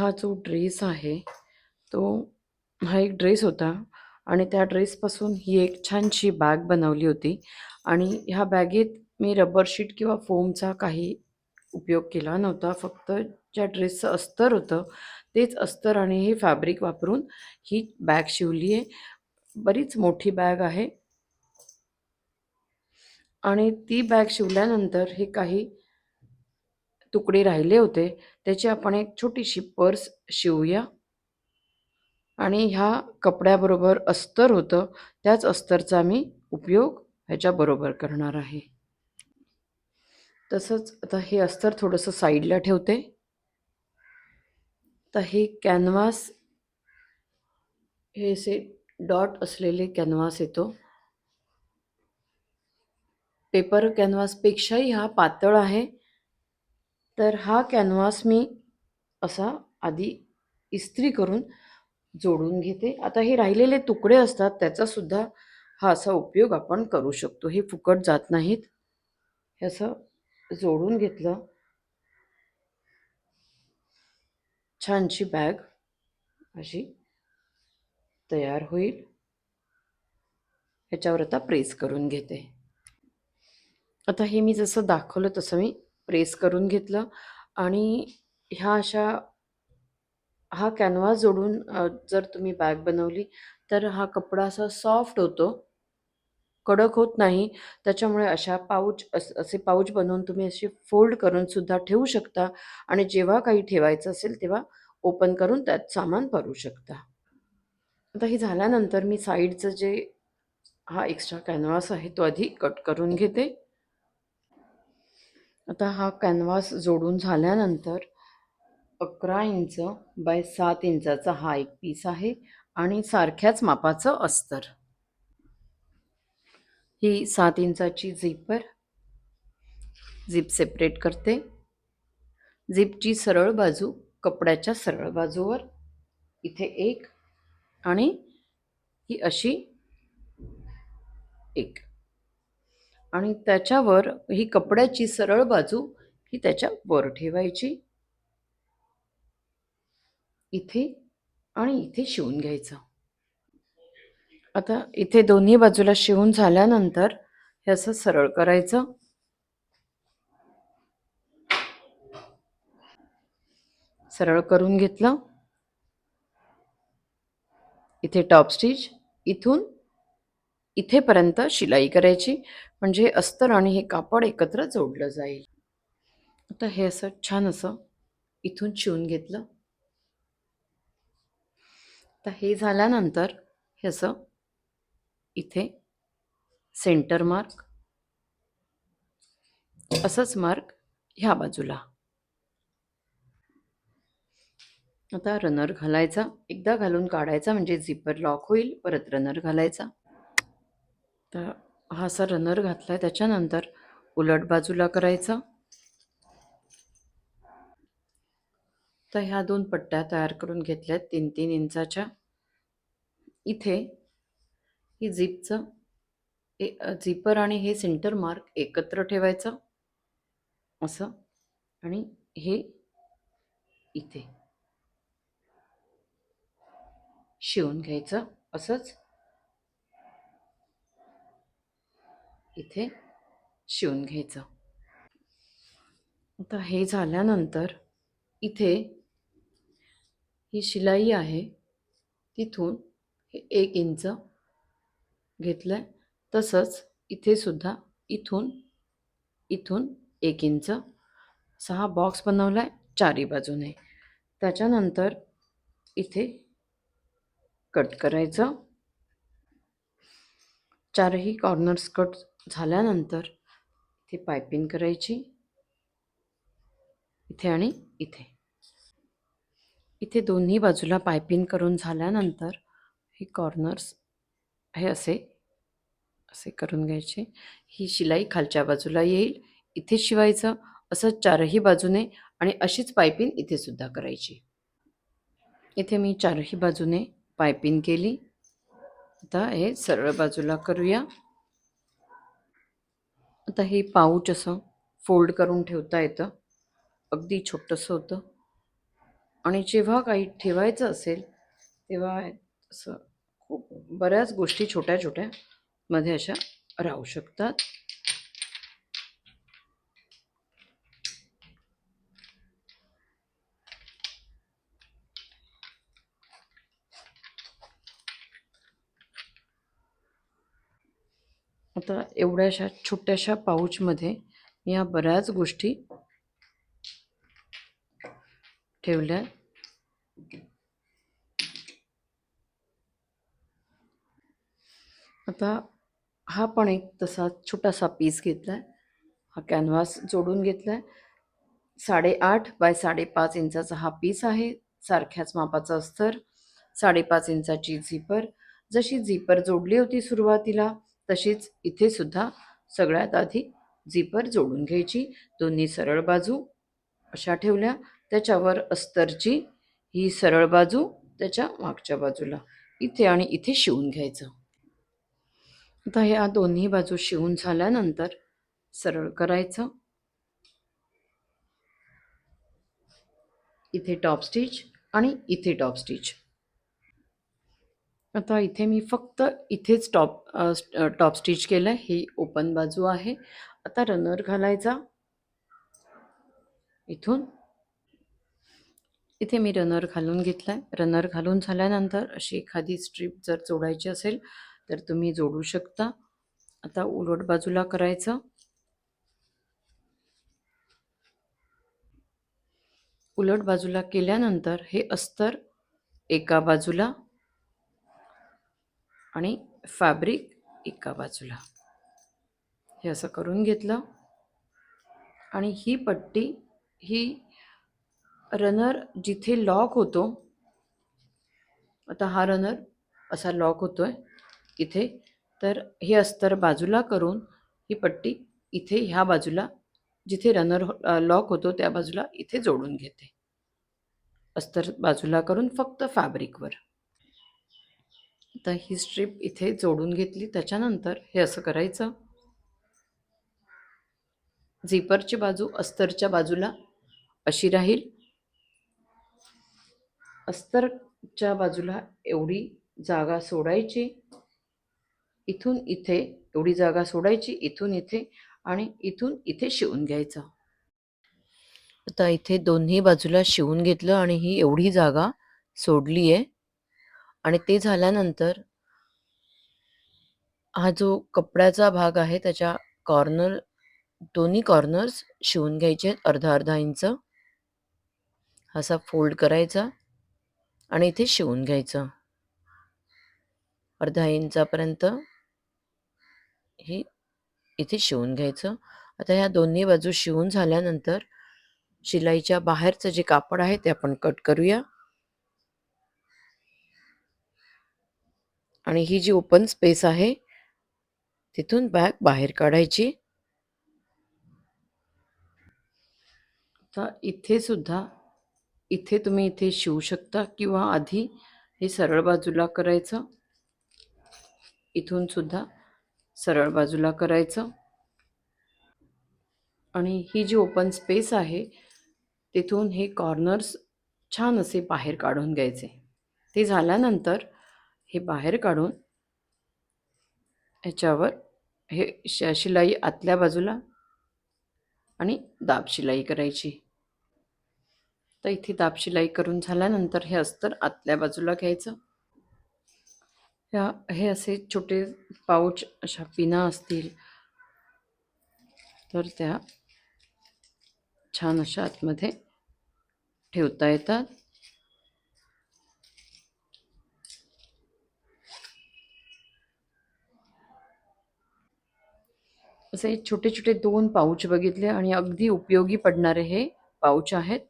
हा जो ड्रेस आहे तो हा एक ड्रेस होता आणि त्या ड्रेसपासून ही एक छानशी बॅग बनवली होती आणि ह्या बॅगेत मी रबर शीट किंवा फोमचा काही उपयोग केला नव्हता. फक्त ज्या ड्रेसचं अस्तर होतं तेच अस्तर आणि हे फॅब्रिक वापरून ही बॅग शिवली आहे. बरीच मोठी बॅग आहे. आणि ती बॅग शिवल्यानंतर हे काही तुकडे राहिले होते. त्याची आपण एक छोटीशी पर्स शिवूया. आणि ह्या कपड्याबरोबर अस्तर होतं. त्याच अस्तरचा मी उपयोग ह्याच्याबरोबर करणार आहे. तसंच आता हे अस्तर थोडंसं साईडला ठेवते. तर हे कॅनव्हास हे असे डॉट असलेले कॅनव्हास येतो. पेपर कॅनव्हासपेक्षाही हा पातळ आहे. तर हा कॅनव्हास मी असा आधी इस्त्री करून जोडून घेते. आता हे राहिलेले तुकडे असतात त्याचासुद्धा हा असा उपयोग आपण करू शकतो. हे फुकट जात नाहीत. हे असं जोडून घेतलं. छानशी बॅग अशी तयार होईल. ह्याच्यावर आता प्रेस करून घेते. आता हे मी जसं दाखवलं तसं मी प्रेस करून घेतलं आणि ह्या अशा हा कॅनव्हास जोडून जर तुम्ही बॅग बनवली तर हा कपडा असा सॉफ्ट होतो. कडक होत नाही. त्याच्यामुळे अशा पाऊच असे पाऊच बनवून तुम्ही असे फोल्ड करून सुद्धा ठेवू शकता आणि जेव्हा काही ठेवायचं असेल तेव्हा ओपन करून त्यात सामान भरू शकता. आता हे झाल्यानंतर मी साईडचं जे हा एक्स्ट्रा कॅनव्हास आहे तो आधी कट करून घेते. आता हा कॅनव्हास जोडून झाल्यानंतर अकरा इंच बाय सात इंचाचा हा एक पीस आहे आणि सारख्याच मापाचं अस्तर. ही सात इंचाची झिपर झिप सेपरेट करते. झिपची सरळ बाजू कपड्याच्या सरळ बाजूवर इथे एक आणि ही अशी एक. आणि त्याच्यावर ही कपड्याची सरळ बाजू ही त्याच्या वर ठेवायची. इथे आणि इथे शिवून घ्यायचं. आता इथे दोन्ही बाजूला शिवून झाल्यानंतर हे असं सरळ करायचं. सरळ करून घेतलं. इथे टॉप स्टिच इथून इथेपर्यंत शिलाई करायची. म्हणजे अस्तर आणि हे कापड एकत्र जोडलं जाईल. आता हे असं छान असं इथून शिवून घेतलं. आता हे झाल्यानंतर हे असं इथे सेंटर मार्क असंच मार्क ह्या बाजूला. आता रनर घालायचा. एकदा घालून काढायचा म्हणजे झिपर लॉक होईल परत रनर घालायचा. तर हा असा रनर घातला आहे त्याच्यानंतर उलट बाजूला करायचा. तर ह्या दोन पट्ट्या तयार करून घेतल्यात तीन तीन इंचाच्या. इथे ही झिपचं झिपर आणि हे सेंटर मार्क एकत्र ठेवायचं. असं. आणि हे इथे शिवून घ्यायचं. असंच. इथे शिवून घ्यायचं. आता हे झाल्यानंतर इथे ही शिलाई आहे तिथून हे एक इंच घेतलं आहे तसंच इथे सुद्धा इथून इथून एक इंच. सहा बॉक्स बनवला आहे चारी बाजूने. त्याच्यानंतर इथे कट करायचं. चारही कॉर्नर्स कट झाल्यानंतर इथे पायपिंग करायची. इथे आणि इथे. इथे दोन्ही बाजूला पायपिंग करून झाल्यानंतर हे कॉर्नर्स हे असे असे करून घ्यायचे. ही शिलाई खालच्या बाजूला येईल इथे शिवायचं असं चारही बाजूने आणि अशीच पायपिंग इथे सुद्धा करायची. इथे मी चारही बाजूने पायपिंग केली. आता हे सरळ बाजूला करूया. आता हे पाऊच असं फोल्ड करून ठेवता येतं. अगदी छोटंसं होतं. आणि जेव्हा काही ठेवायचं असेल तेव्हा असं खूप बऱ्याच गोष्टी छोट्या छोट्या मध्ये अशा राहू शकतात. आता एवढ्याशा छोट्याशा पाऊचमध्ये या बऱ्याच गोष्टी ठेवल्या. आता हा पण एक तसा छोटासा पीस घेतला आहे हा कॅनव्हास जोडून घेतला आहे साडेआठ बाय साडेपाच इंचाचा हा पीस आहे. सारख्याच मापाचा अस्तर. साडेपाच इंचाची झिपर जशी झिपर जोडली होती सुरुवातीला तशीच इथे सुद्धा सगळ्यात आधी झिपर जोडून घ्यायची. दोन्ही सरळ बाजू अशा ठेवल्या. त्याच्यावर अस्तरची ही सरळ बाजू त्याच्या मागच्या बाजूला. इथे आणि इथे शिवून घ्यायचं. आता ह्या दोन्ही बाजू शिवून झाल्यानंतर सरळ करायचं. इथे टॉप स्टिच आणि इथे टॉप स्टिच आता इथे मी फक्त इथेच टॉप टॉप स्टिच केलं ही ओपन बाजू आहे. आता रनर घालायचा. इथून. इथे मी रनर घालून घेतला आहे रनर घालून झाल्यानंतर अशी एखादी स्ट्रीप जर जोडायची असेल तर तुम्ही जोडू शकता. आता उलट बाजूला करायचं. उलट बाजूला केल्यानंतर हे अस्तर एका बाजूला आणि फॅब्रिक एका बाजूला. हे असं करून घेतलं. आणि ही पट्टी ही रनर जिथे लॉक होतो आता हा रनर असा लॉक होतो आहे इथे. तर हे अस्तर बाजूला करून ही पट्टी इथे ह्या बाजूला जिथे रनर लॉक होतो त्या बाजूला इथे जोडून घेते. अस्तर बाजूला करून फक्त फॅब्रिकवर तर ही स्ट्रीप इथे जोडून घेतली. त्याच्यानंतर हे असं करायचं. झिपरची बाजू अस्तरच्या बाजूला अशी राहील. अस्तरच्या बाजूला एवढी जागा सोडायची. इथून इथे एवढी जागा सोडायची. इथून इथे आणि इथून इथे शिवून घ्यायचं. आता इथे दोन्ही बाजूला शिवून घेतलं आणि ही एवढी जागा सोडली आहे आणि ते झाल्यानंतर हा जो कपड्याचा भाग आहे त्याच्या कॉर्नर दोन्ही कॉर्नर्स शिवून घ्यायचे आहेत अर्धा अर्धा इंच असा फोल्ड करायचा आणि इथे शिवून घ्यायचं. अर्धा इंचापर्यंत हे इथे शिवून घ्यायचं. आता ह्या दोन्ही बाजू शिवून झाल्यानंतर शिलाईच्या बाहेरचं जे कापड आहे ते आपण कट करूया. आणि ही जी ओपन स्पेस आहे तिथून बॅग बाहेर काढायची. आता इथे सुद्धा इथे तुम्ही इथे शिवू शकता किंवा आधी हे सरळ बाजूला करायचं. इथून सुद्धा सरळ बाजूला करायचं. आणि ही जी ओपन स्पेस आहे तिथून हे कॉर्नर्स छान असे बाहेर काढून घ्यायचे. ते झाल्यानंतर हे बाहेर काढून ह्याच्यावर हे श शिलाई आतल्या बाजूला आणि दाब शिलाई करायची. तर इथे दाब शिलाई करून झाल्यानंतर हे अस्तर आतल्या बाजूला घ्यायचं. ह्या हे असे छोटे पाऊच अशा पिना असतील तर त्या छान अशा आतमध्ये ठेवता येतात. असे छोटे छोटे दोन पाऊच बघितले आणि अगदी उपयोगी पडणारे हे पाऊच आहेत.